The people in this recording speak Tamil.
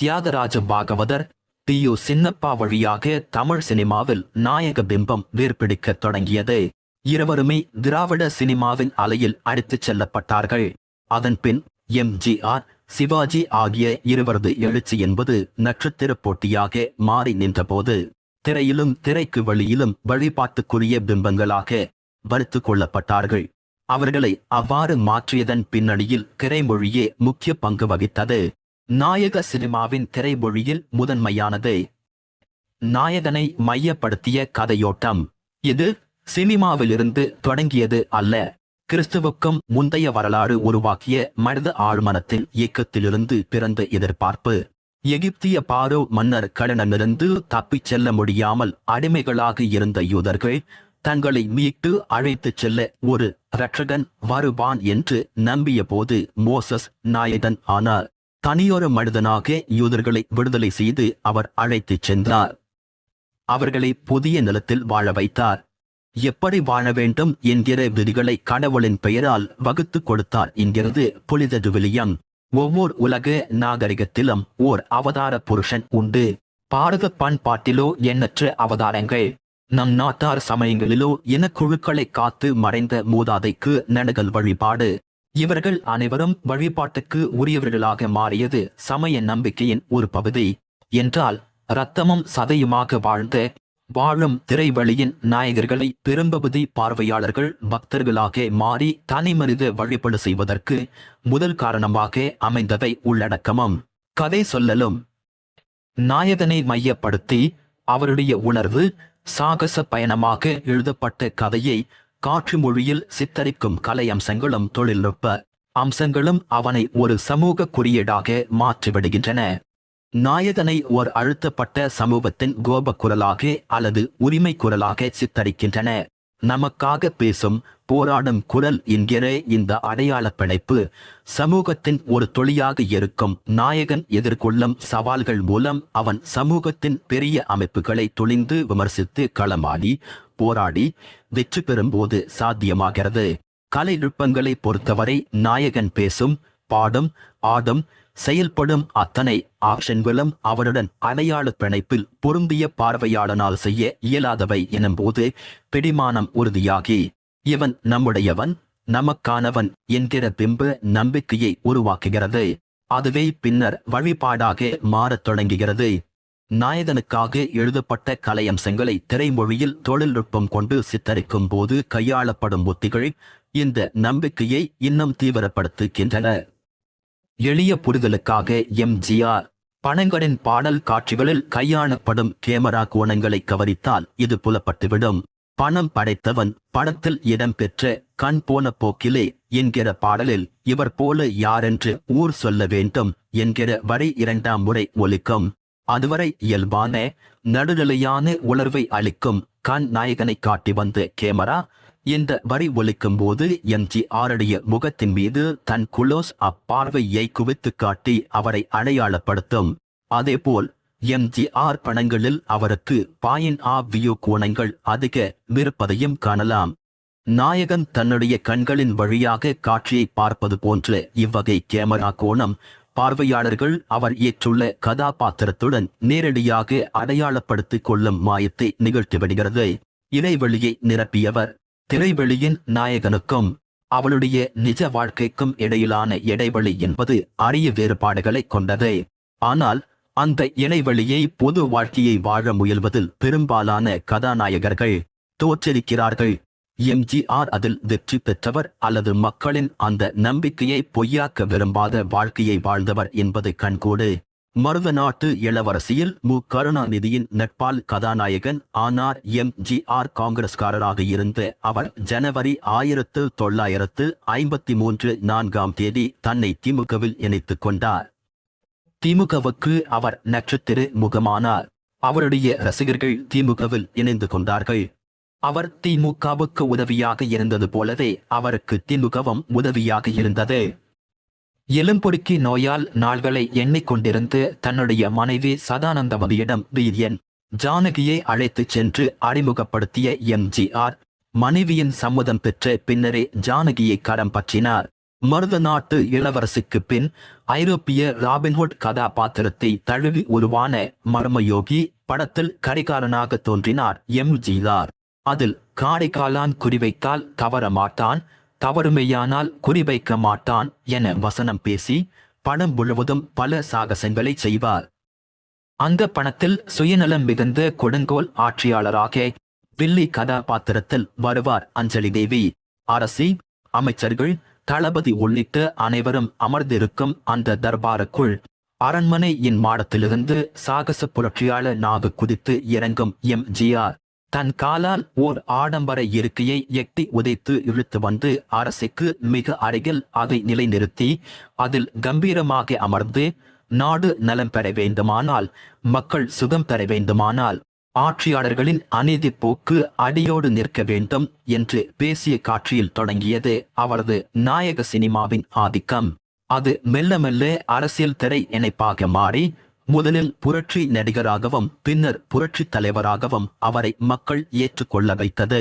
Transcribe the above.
தியாகராஜ பாகவதர் டி யு சின்னப்பா வழியாக தமிழ் சினிமாவில் நாயக பிம்பம் வேர்பிடிக்கத் தொடங்கியது. இருவருமே திராவிட சினிமாவின் அலையில் அடித்துச் செல்லப்பட்டார்கள். அதன் பின் எம்ஜிஆர் சிவாஜி ஆகிய இருவரது எழுச்சி என்பது நட்சத்திர போட்டியாக மாறி நின்றபோது திரையிலும் திரைக்கு வழியிலும் வழிபாட்டுக்குரிய பிம்பங்களாக வறுத்துக் கொள்ளப்பட்டார்கள். அவர்களை அவ்வாறு மாற்றியதன் பின்னணியில் திரைமொழியே முக்கிய பங்கு வகித்தது. நாயக சினிமாவின் திரைமொழியில் முதன்மையானது. நாயகனை மையப்படுத்திய கதையோட்டம். இது சினிமாவிலிருந்து தொடங்கியது அல்ல. கிறிஸ்துவுக்கும் முந்தைய வரலாறு உருவாக்கிய மனித ஆழ்மனத்தின் இயக்கத்திலிருந்து பிறந்த எதிர்பார்ப்பு. எகிப்திய பாரோ மன்னர் கடனிலிருந்து தப்பிச் செல்ல முடியாமல் அடிமைகளாக இருந்த யூதர்கள் தங்களை மீட்டு அழைத்துச் செல்ல ஒரு ரட்சகன் வருவான் என்று நம்பிய போது மோசஸ் நாயகன் ஆனார். தனியொரு மனிதனாக யூதர்களை விடுதலை செய்து அவர் அழைத்துச் சென்றார். அவர்களை புதிய நிலத்தில் வாழ வைத்தார். எப்படி வாழ வேண்டும் என்கிற விதிகளை கடவுளின் பெயரால் வகுத்துக் கொடுத்தார் என்கிறது புனித விவிலியம் ஒவ்வொரு உலக நாகரிகத்திலும் ஓர் அவதார புருஷன் உண்டு. பாரத பண்பாட்டிலோ எண்ணற்ற அவதாரங்கள். நம் நாட்டார் சமயங்களிலோ இனக்குழுக்களை காத்து மறைந்த மூதாதைக்கு நடுகள் வழிபாடு. இவர்கள் அனைவரும் வழிபாட்டுக்கு உரியவர்களாக மாறியது சமய நம்பிக்கையின் ஒரு பகுதி. என்றால் இரத்தமும் சதையுமாக வாழ்ந்த வாழும் திரைவழியின் நாயகர்களை பெரும்பகுதி பார்வையாளர்கள் பக்தர்களாக மாறி தனிமனித வழிபாடு செய்வதற்கு முதல் காரணமாக அமைந்ததை உள்ளடக்கமும். கதை சொல்லலும். நாயகனை மையப்படுத்தி அவருடைய உணர்வு சாகச பயணமாக எழுதப்பட்ட கதையை காட்சி மொழியில் சித்தரிக்கும் கலை அம்சங்களும் தொழில்நுட்ப அம்சங்களும் அவனை ஒரு சமூக குறியீடாக மாற்றிவிடுகின்றன. நாயகனை ஓர் அழுத்தப்பட்ட சமூகத்தின் கோப குரலாக அல்லது உரிமை குரலாக சித்தரிக்கின்றன. நமக்காக பேசும் போராடும் குரல் என்கிற இந்த அடையாள பிணைப்பு சமூகத்தின் ஒரு தொழியாக இருக்கும் நாயகன் எதிர்கொள்ளும் சவால்கள் மூலம் அவன் சமூகத்தின் பெரிய அமைப்புகளை துணிந்து விமர்சித்து களமாடி போராடி வெற்றி பெறும்போது சாத்தியமாகிறது. கலை நுட்பங்களை பொறுத்தவரை நாயகன் பேசும் பாடும் ஆடும் செயல்படும் அத்தனை ஆக்ஷன்களும் அவனுடன் அடையாள பிணைப்பில் பொருந்திய பார்வையாளனால் செய்ய இயலாதவை எனும்போது பிடிமானம் உறுதியாகி இவன் நம்முடையவன் நமக்கானவன் என்கிற பிம்ப நம்பிக்கையை உருவாக்குகிறது. அதுவே பின்னர் வழிபாடாக மாறத் தொடங்குகிறது. நாயகனுக்காக எழுதப்பட்ட கலையம்சங்களை திரைமொழியில் தொழில்நுட்பம் கொண்டு சித்தரிக்கும் போது கையாளப்படும் உத்திகள் இந்த நம்பிக்கையை இன்னும் தீவிரப்படுத்துகின்றன. எளிய புரிதலுக்காக எம்ஜிஆர் பணங்களின் பாடல் காட்சிகளில் கையாளப்படும் கேமரா கோணங்களை கவனித்தால் இது புலப்பட்டுவிடும். பணம் படைத்தவன் படத்தில் இடம்பெற்ற கண் போன போக்கிலே என்கிற பாடலில் இவர் போல யாரென்று ஊர் சொல்ல வேண்டும் என்கிற வரை இரண்டாம் முறை ஒலிக்கும். அதுவரை இயல்பான நடுநிலையான உணர்வை அளிக்கும் கண் நாயகனை காட்டி வந்த கேமரா இந்த வரி ஒலிக்கும் போது எம்ஜி ஆருடைய முகத்தின் மீது தன் குளோஸ் அப்பார்வையை குவித்து காட்டி அவரை அடையாளப்படுத்தும். அதேபோல் எம்ஜிஆர் படங்களில் அவருக்கு பாயின் ஆ வியூ கோணங்கள் அதிக விருப்பதையும் காணலாம். நாயகன் தன்னுடைய கண்களின் வழியாக காட்சியை பார்ப்பது போன்ற இவ்வகை கேமரா கோணம் பார்வையாளர்கள் அவர் ஏற்றுள்ள கதாபாத்திரத்துடன் நேரடியாக அடையாளப்படுத்திக் கொள்ளும் மாயத்தை நிகழ்த்திவிடுகிறது இடைவெளியை நிரப்பியவர் திரைவெளியின் நாயகனுக்கும் அவளுடைய நிஜ வாழ்க்கைக்கும் இடையிலான இடைவெளி என்பது அரிய வேறுபாடுகளை கொண்டது. ஆனால் அந்த இடைவெளியை பொது வாழ்க்கையை வாழ முயல்வதில் பெரும்பாலான கதாநாயகர்கள் தோற்றிருக்கிறார்கள். எம்ஜிஆர் அதில் வெற்றி பெற்றவர் அல்லது மக்களின் அந்த நம்பிக்கையை பொய்யாக்க விரும்பாத வாழ்க்கையை வாழ்ந்தவர் என்பது கண்கூடு. மருத நாட்டு இளவரசியில் மு. கருணாநிதியின் நட்பால் கதாநாயகன் ஆனார் எம். ஜி. ஆர். காங்கிரஸ்காரராக இருந்த அவர் ஜனவரி ஆயிரத்து தொள்ளாயிரத்து ஐம்பத்தி மூன்று நான்காம் தேதி தன்னை திமுகவில் இணைத்துக் கொண்டார். திமுகவுக்கு அவர் நட்சத்திர முகமானார். அவருடைய ரசிகர்கள் திமுகவில் இணைந்து கொண்டார்கள். அவர் திமுகவுக்கு உதவியாக இருந்தது போலவே அவருக்கு திமுகவும் உதவியாக இருந்தது. எலும்பொடுக்கி நோயால் நாள்களை எண்ணிக்கொண்டிருந்து தன்னுடைய மனைவி சதானந்தமதியிடம் வீரியன் ஜானகியை அழைத்துச் சென்று அறிமுகப்படுத்திய எம்ஜிஆர் மனைவியின் சம்மதம் பெற்ற பின்னரே ஜானகியை கரம் பற்றினார். மருத நாட்டு இளவரசுக்கு பின் ஐரோப்பிய ராபின்ஹுட் கதாபாத்திரத்தை தழுவி உருவான மர்மயோகி படத்தில் கரிகாலனாக தோன்றினார் எம்ஜிஆர். அதில் காடைக்காலான் குறிவைத்தால் தவற மாட்டான் தவறுமையானால் குறிவைக்க மாட்டான் என வசனம் பேசி பணம் முழுவதும் பல சாகசங்களை செய்வார். அந்த பணத்தில் சுயநலம் மிகுந்த கொடுங்கோல் ஆட்சியாளராக வில்லி கதாபாத்திரத்தில் வருவார் அஞ்சலி தேவி. அரசி அமைச்சர்கள் தளபதி உள்ளிட்ட அனைவரும் அமர்ந்திருக்கும் அந்த தர்பாருக்குள் அரண்மனையின் மாடத்திலிருந்து சாகச புரட்சியாளர் நாகு குதித்து இறங்கும் எம் ஜிஆர் தன் காலால் ஓர் ஆடம்பர இருக்கையை எட்டி உதைத்து இழுத்து வந்து அரசுக்கு மிக அருகில் அதை நிலைநிறுத்தி அதில் கம்பீரமாக அமர்ந்து நாடு நலம் பெற வேண்டுமானால் மக்கள் சுகம் பெற வேண்டுமானால் ஆட்சியாளர்களின் அநீதி போக்கு அடியோடு நிற்க வேண்டும் என்று பேசிய காட்சியில் தொடங்கியது அவரது நாயக சினிமாவின் ஆதிக்கம். அது மெல்ல மெல்ல அரசியல் திரை இணைப்பாக மாறி முதலில் புரட்சி நடிகராகவும் பின்னர் புரட்சி தலைவராகவும் அவரை மக்கள் ஏற்றுக்கொள்ள வைத்தது